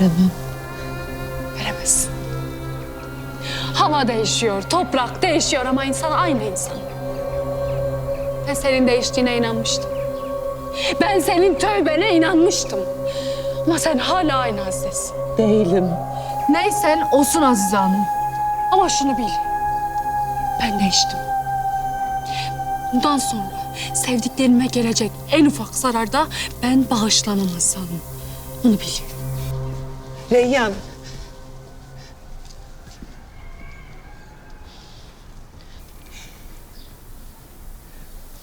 Veremem. Veremezsin. Hava değişiyor, toprak değişiyor ama insan aynı insan. Ben senin değiştiğine inanmıştım. Ben senin tövbene inanmıştım. Ama sen hala aynı Aziz'sin. Değilim. Neysen olsun Azize Hanım. Ama şunu bil. Ben değiştim. Bundan sonra sevdiklerime gelecek en ufak zararda ben bağışlamam Azize Hanım. Onu bil. Reyyan.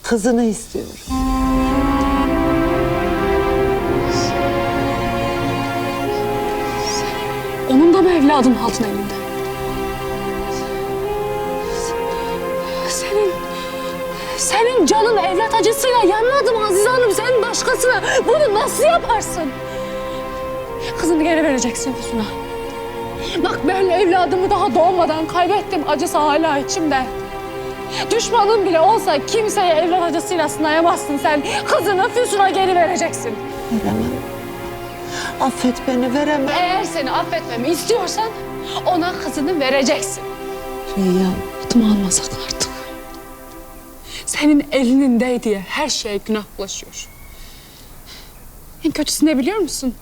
Kızını istiyorum. Onun da mı evladım altın elinde? Senin, senin canın evlat acısıyla yanmadı mı Azize Hanım? Sen başkasına bunu nasıl yaparsın? Kızını geri vereceksin Füsun'a. Bak ben evladımı daha doğmadan kaybettim. Acısı hala içimde. Düşmanın bile olsa kimseye evlat acısıyla sınayamazsın sen. Kızını Füsun'a geri vereceksin. Veremem. Affet beni veremem. Eğer seni affetmemi istiyorsan ona kızını vereceksin. Reyyan. Adımı almasak artık. Senin elinin değdiği her şeye günah bulaşıyor. En kötüsü ne biliyor musun?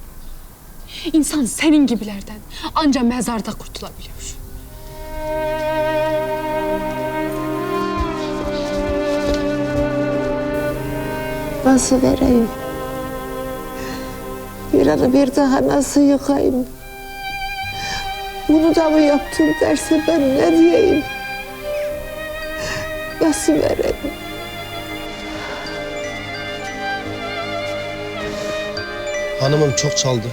İnsan senin gibilerden ancak mezarda kurtulabiliyor. Nasıl vereyim? Bir ara bir daha nasıl yıkayım? Bunu da mı yaptın derse ben ne diyeyim? Nasıl vereyim? Hanımım çok çaldı.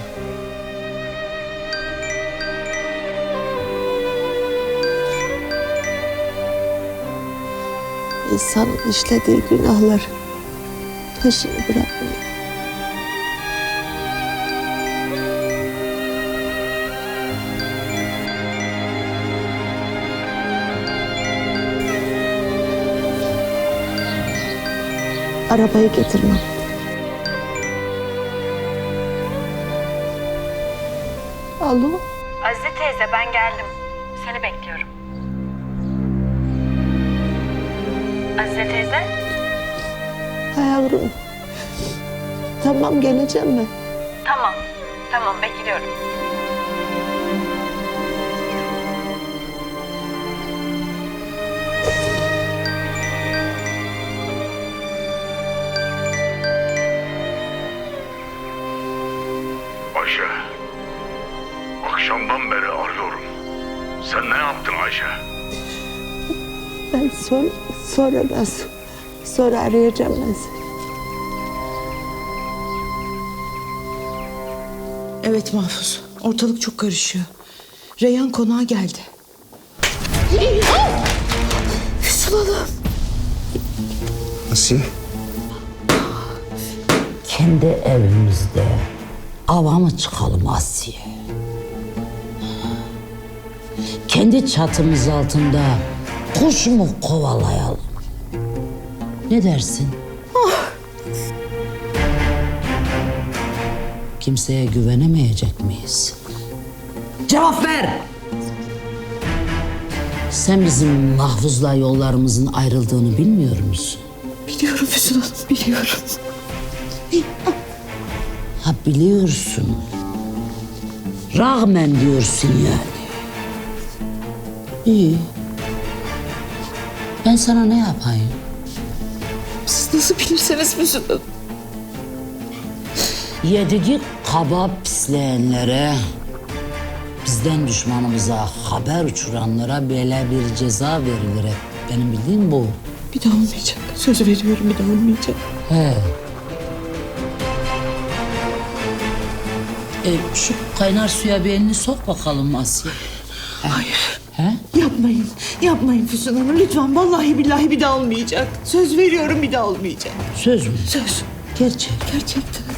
İnsanın işlediği günahlar peşini bırakmıyor. Arabayı getirmem. Alo, Azize teyze ben geldim. Seni bekliyorum. Azize teyze? ha yavrum. Tamam geleceğim mi? Tamam. Tamam bekliyorum. Ayşe. Akşamdan beri arıyorum. Sen ne yaptın Ayşe? Ben sonra, sonra nasıl? Sonra arayacağım ben seni. Evet Mahfuz. Ortalık çok karışıyor. Reyhan konağa geldi. Füsun Hanım. Asiye. kendi evimizde ava mı çıkalım Asiye? Kendi çatımız altında kuş mu kovalayalım? Ne dersin? Kimseye güvenemeyecek miyiz? Cevap ver! Sen bizim mahfuzla yollarımızın ayrıldığını bilmiyor musun? Biliyorum Füsun Hanım, biliyorum. Ha biliyorsun. Rağmen diyorsun yani. İyi. Ben sana ne yapayım? Siz nasıl bilirseniz Füsun Hanım. Yediği kaba pisleyenlere, bizden düşmanımıza haber uçuranlara böyle bir ceza verilir. Benim bildiğim bu. Bir daha olmayacak. Söz veriyorum bir daha olmayacak. He. E, şu kaynar suya bir elini sok bakalım Asiye. Hayır. He? Yapmayın. Yapmayın Füsun Hanım. Lütfen vallahi billahi bir daha olmayacak. Söz veriyorum bir daha olmayacak. Söz mü? Söz. Gerçek. Gerçekten.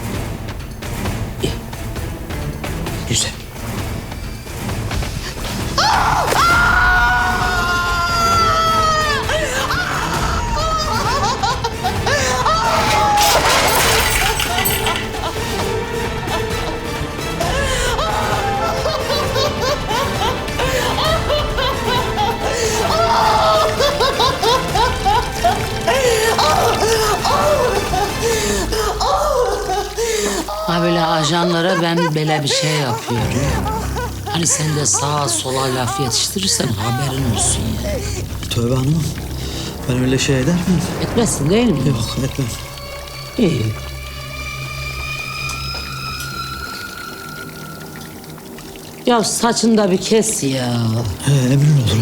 Böyle ajanlara ben böyle bir şey yapıyorum. Hani sen de sağa sola laf yetiştirirsen haberin olsun ya. Tövbe hanımım. Ben öyle şey eder miyim? Etmezsin değil mi? Yok etmem. İyi. Ya saçını da bir kes ya. He, emrin olur